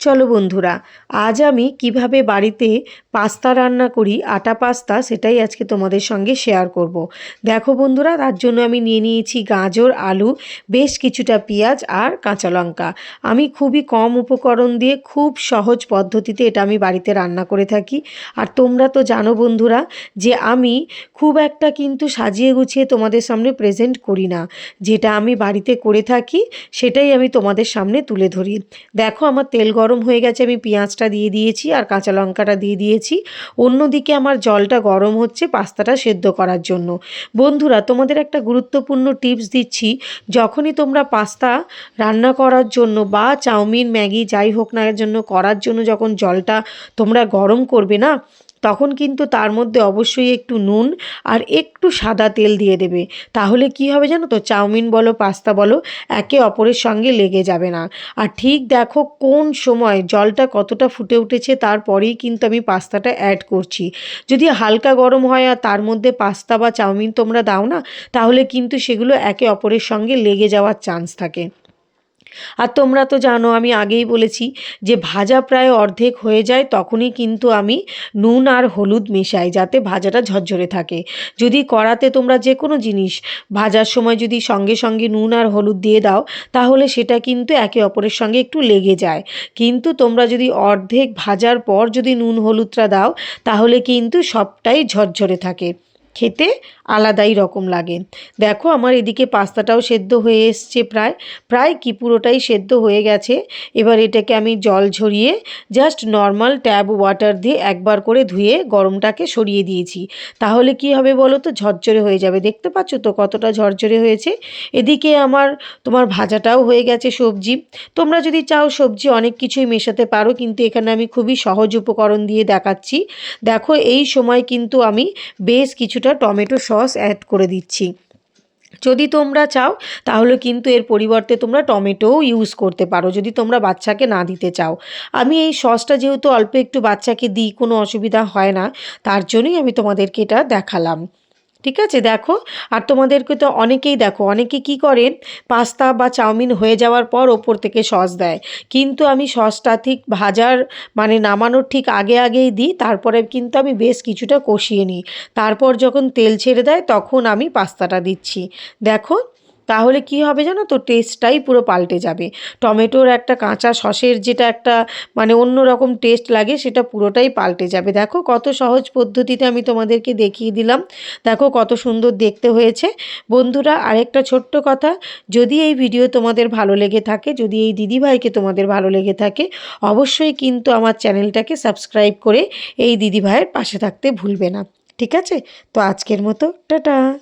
চলো বন্ধুরা, আজ আমি কীভাবে বাড়িতে পাস্তা রান্না করি, আটা পাস্তা সেটাই আজকে তোমাদের সঙ্গে শেয়ার করব। দেখো বন্ধুরা, তার জন্য আমি নিয়ে নিয়েছি গাজর, আলু, বেশ কিছুটা পেঁয়াজ আর কাঁচা লঙ্কা। আমি খুবই কম উপকরণ দিয়ে খুব সহজ পদ্ধতিতে এটা আমি বাড়িতে রান্না করে থাকি। আর তোমরা তো জানো বন্ধুরা, যে আমি খুব একটা কিন্তু সাজিয়ে গুছিয়ে তোমাদের সামনে প্রেজেন্ট করি না। যেটা আমি বাড়িতে করে থাকি, সেটাই আমি তোমাদের সামনে তুলে ধরি। দেখো আমার তেল গরম হয়ে গেছে, আমি পেঁয়াজটা দিয়ে দিয়েছি আর কাঁচা লঙ্কাটা দিয়ে দিয়েছি। অন্যদিকে আমার জলটা গরম হচ্ছে পাস্তাটা সেদ্ধ করার জন্য। বন্ধুরা, তোমাদের একটা গুরুত্বপূর্ণ টিপস দিচ্ছি। যখনই তোমরা পাস্তা রান্না করার জন্য বা চাউমিন, ম্যাগি যাই হোক না এর জন্য করার জন্য যখন জলটা তোমরা গরম করবে না তখন কিন্তু তার মধ্যে অবশ্যই একটু নুন আর একটু সাদা তেল দিয়ে দেবে। তাহলে কি হবে জানো তো? চাউমিন বলো, পাস্তা বলো, একে অপরের সঙ্গে লেগে যাবে না। আর ঠিক দেখো কোন সময় জলটা কতটা ফুটে উঠেছে, তারপরেই কিন্তু আমি পাস্তাটা অ্যাড করছি। যদি হালকা গরম হয় আর তার মধ্যে পাস্তা বা চাউমিন তোমরা দাও না, তাহলে কিন্তু সেগুলো একে অপরের সঙ্গে লেগে যাওয়ার চান্স থাকে। আর তোমরা তো জানো, আমি আগেই বলেছি যে ভাজা প্রায় অর্ধেক হয়ে যায়, তখনই কিন্তু আমি নুন আর হলুদ মেশাই যাতে ভাজাটা ঝরঝরে থাকে। যদি কড়াতে তোমরা যে কোনো জিনিস ভাজার সময় যদি সঙ্গে সঙ্গে নুন আর হলুদ দিয়ে দাও, তাহলে সেটা কিন্তু একে অপরের সঙ্গে একটু লেগে যায়। কিন্তু তোমরা যদি অর্ধেক ভাজার পর যদি নুন হলুদটা দাও, তাহলে কিন্তু সবটাই ঝরঝরে থাকে। খেতে আলাদাই রকম লাগে। দেখো আমার এদিকে পাস্তাটাও সেদ্ধ হয়ে এসছে প্রায়। প্রায় কি পুরোটাই সেদ্ধ হয়ে গেছে। এবার এটাকে আমি জল ঝরিয়ে জাস্ট নর্মাল ট্যাব ওয়াটার দিয়ে একবার করে ধুয়ে গরমটাকে সরিয়ে দিয়েছি। তাহলে কি হবে বলো তো? ঝরঝরে হয়ে যাবে। দেখতে পাচ্ছ তো কতটা ঝরঝরে হয়েছে? এদিকে আমার, তোমার ভাজাটাও হয়ে গেছে সবজি। তোমরা যদি চাও সবজি অনেক কিছুই মেশাতে পারো, কিন্তু এখানে আমি খুবই সহজ উপকরণ দিয়ে দেখাচ্ছি। দেখো এই সময় কিন্তু আমি বেশ কিছুটা টমেটো সস অ্যাড করে দিচ্ছি। যদি তোমরা চাও, তাহলে কিন্তু এর পরিবর্তে তোমরা টমেটোও ইউজ করতে পারো, যদি তোমরা বাচ্চাকে না দিতে চাও। আমি এই সসটা যেহেতু অল্প একটু বাচ্চাকে দিই, কোনো অসুবিধা হয় না, তার জন্যই আমি তোমাদেরকে এটা দেখালাম। ঠিক আছে? দেখো, আর তোমাদেরকে তো অনেকেই দেখো, অনেকে কি করেন? পাস্তা বা চাউমিন হয়ে যাওয়ার পর ওপর থেকে সস দেয়। কিন্তু আমি সসটা ঠিক ভাজার মানে নামানোর ঠিক আগে আগেই দিই, তারপরে কিন্তু আমি বেশ কিছুটা কষিয়ে নিই। তারপর যখন তেল ছেড়ে দেয়, তখন আমি পাস্তাটা দিচ্ছি। দেখো তাহলে কি হবে জানো তো? টেস্টটাই পুরো পাল্টে যাবে। টমেটোর একটা কাঁচা সসের যেটা একটা মানে অন্য রকম টেস্ট লাগে, সেটা পুরোটাই পাল্টে যাবে। দেখো কত সহজ পদ্ধতিতে আমি তোমাদেরকে দেখিয়ে দিলাম। দেখো কত সুন্দর দেখতে হয়েছে। বন্ধুরা, আরেকটা ছোট্ট কথা, যদি এই ভিডিও তোমাদের ভালো লেগে থাকে, যদি এই দিদিভাইকে তোমাদের ভালো লেগে থাকে, অবশ্যই কিন্তু আমার চ্যানেলটাকে সাবস্ক্রাইব করে এই দিদিভাইয়ের পাশে থাকতে ভুলবে না। ঠিক আছে? তো আজকের মতো, টাটা!